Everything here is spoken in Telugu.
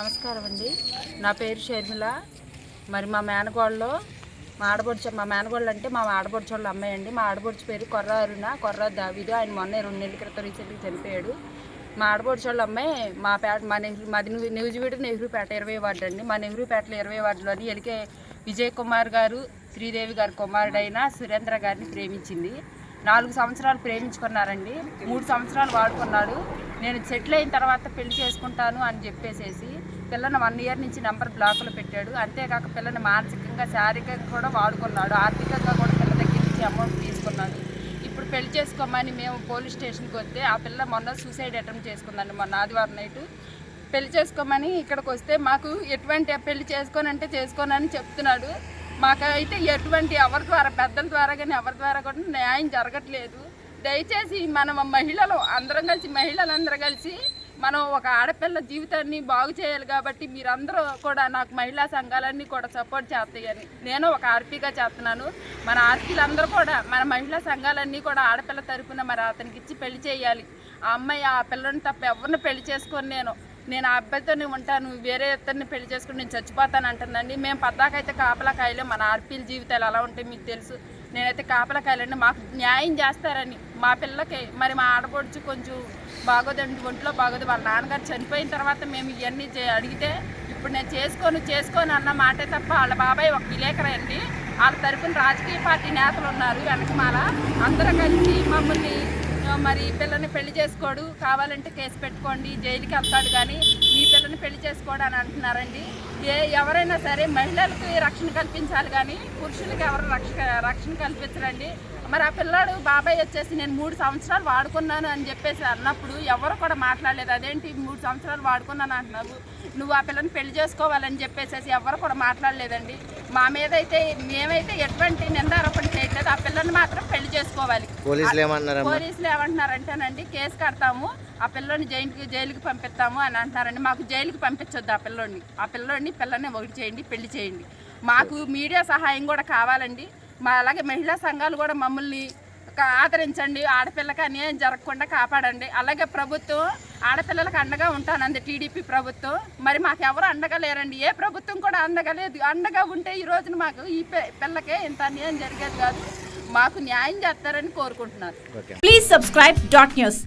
నమస్కారం అండి నా పేరు షర్మిల. మరి మా మేనగోళ్ళు మా ఆడపడుచు మా మేనగోళ్ళు అంటే మా ఆడపడుచోళ్ళ అమ్మాయి అండి మా ఆడపడుచు పేరు కొర్ర అరుణ కొర్ర దావిదు. ఆయన మొన్న రెండు నెలల క్రితం రీసెంట్గా చనిపోయాడు. మా ఆడపడుచోళ్ళ అమ్మాయి మా పేట మా నెహ్రూ మాది న్యూ- న్యూజివీడు నెహ్రూపేట ఇరవై వార్డు అండి. మా నెహ్రూపేటలో ఇరవై వార్డులోని ఎలికే విజయ్ కుమార్ గారు శ్రీదేవి గారి కుమారుడైన సురేంద్ర గారిని ప్రేమించింది. నాలుగు సంవత్సరాలు ప్రేమించుకున్నారండి. మూడు సంవత్సరాలు వాడుకున్నాడు. నేను సెటిల్ అయిన తర్వాత పెళ్ళి చేసుకుంటాను అని చెప్పేసేసి పిల్లని వన్ ఇయర్ నుంచి నెంబర్ బ్లాక్లో పెట్టాడు. అంతేకాక పిల్లని మానసికంగా శారీరకంగా కూడా వాడుకున్నాడు. ఆర్థికంగా కూడా పిల్ల దగ్గర నుంచి అమౌంట్ తీసుకున్నాడు ఇప్పుడు పెళ్ళి చేసుకోమని మేము పోలీస్ స్టేషన్కి వస్తే ఆ పిల్ల మొన్న సూసైడ్ అటెంప్ట్ చేసుకుందండి మొన్న ఆదివారం నైట్ పెళ్ళి చేసుకోమని ఇక్కడికి వస్తే మాకు ఎటువంటి పెళ్ళి చేసుకోనంటే చేసుకోనని చెప్తున్నాడు. మాకైతే ఎటువంటి ఎవరి ద్వారా పెద్దల ద్వారా కానీ ఎవరి ద్వారా కూడా న్యాయం జరగట్లేదు. దయచేసి మనం మహిళలు అందరం కలిసి మహిళలందరూ కలిసి మనం ఒక ఆడపిల్ల జీవితాన్ని బాగు చేయాలి కాబట్టి మీరందరూ కూడా నాకు మహిళా సంఘాలన్నీ కూడా సపోర్ట్ చేస్తాయని నేను ఒక ఆర్పీగా చేస్తున్నాను. మన ఆర్పీలందరూ కూడా మన మహిళా సంఘాలన్నీ కూడా ఆడపిల్ల తరపున మరి అతనికి ఇచ్చి పెళ్ళి చేయాలి. ఆ అమ్మాయి ఆ పిల్లని తప్ప ఎవరిని పెళ్ళి చేసుకొని నేను. నేను ఆ అబ్బాయితోనే ఉంటాను వేరే ఇద్దరిని పెళ్ళి చేసుకుని నేను చచ్చిపోతాను అంటుందండి. మేము పద్దాకైతే కాపలా కాయలు మన ఆర్పీల జీవితాలు ఎలా ఉంటాయి మీకు తెలుసు. నేనైతే కాపలకాయలండి. మాకు న్యాయం చేస్తారని. మా పిల్లకి మరి మా ఆడపడుచు కొంచెం బాగోదండి ఒంట్లో బాగోదు. వాళ్ళ నాన్నగారు చనిపోయిన తర్వాత మేము ఇవన్నీ చే- అడిగితే ఇప్పుడు నేను చేసుకోను చేసుకోను అన్న మాటే తప్ప వాళ్ళ బాబాయ్ ఒక విలేకరండి వాళ్ళ తరఫున రాజకీయ పార్టీ నేతలు ఉన్నారు వెనకమాల. అందరం కలిసి మమ్మల్ని మరి పిల్లని పెళ్ళి చేసుకోడు కావాలంటే కేసు పెట్టుకోండి జైలుకి వెళ్తాడు కానీ పిల్లని పెళ్ళి చేసుకోవడం అని అంటున్నారండి. ఏ ఎవరైనా సరే మహిళలకు రక్షణ కల్పించాలి కానీ పురుషులకు ఎవరు రక్షణ రక్షణ కల్పించరండి. మరి ఆ పిల్లాడు బాబాయ్ వచ్చేసి నేను మూడు సంవత్సరాలు వాడుకున్నాను అని చెప్పేసి అన్నప్పుడు ఎవరు కూడా మాట్లాడలేదు. అదేంటి మూడు సంవత్సరాలు వాడుకున్నాను అంటున్నావు నువ్వు ఆ పిల్లని పెళ్ళి చేసుకోవాలని చెప్పేసి ఎవరు కూడా మాట్లాడలేదండి. మా మీద అయితే మేమైతే ఎటువంటి నిందారోపణ ఆ పిల్లని మాత్రం పెళ్ళి చేసుకోవాలి. పోలీసులు ఏమన్నారమ్మా? పోలీసులు ఏమంటున్నారంటేనండి కేసు కడతాము ఆ పిల్లోని జైలుకి జైలుకి పంపిస్తాము అని అంటున్నారండి. మాకు జైలుకి పంపించొద్దు ఆ పిల్లోని. ఆ పిల్లోని పిల్లని ఒకటి చేయండి పెళ్ళి చేయండి. మాకు మీడియా సహాయం కూడా కావాలండి. మా అలాగే మహిళా సంఘాలు కూడా మమ్మల్ని ఆదరించండి. ఆడపిల్లకి అన్యాయం జరగకుండా కాపాడండి. అలాగే ప్రభుత్వం ఆడపిల్లలకు అండగా ఉంటానంది టీడీపీ ప్రభుత్వం. మరి మాకు ఎవరు అండగా లేరండి? ఏ ప్రభుత్వం కూడా అండగా లేదు. అండగా ఉంటే ఈ రోజున మాకు ఈ పిల్లకే ఇంత అన్యాయం జరిగేది కాదు. మాకు న్యాయం చేస్తారని కోరుకుంటున్నారు. Please subscribe dot news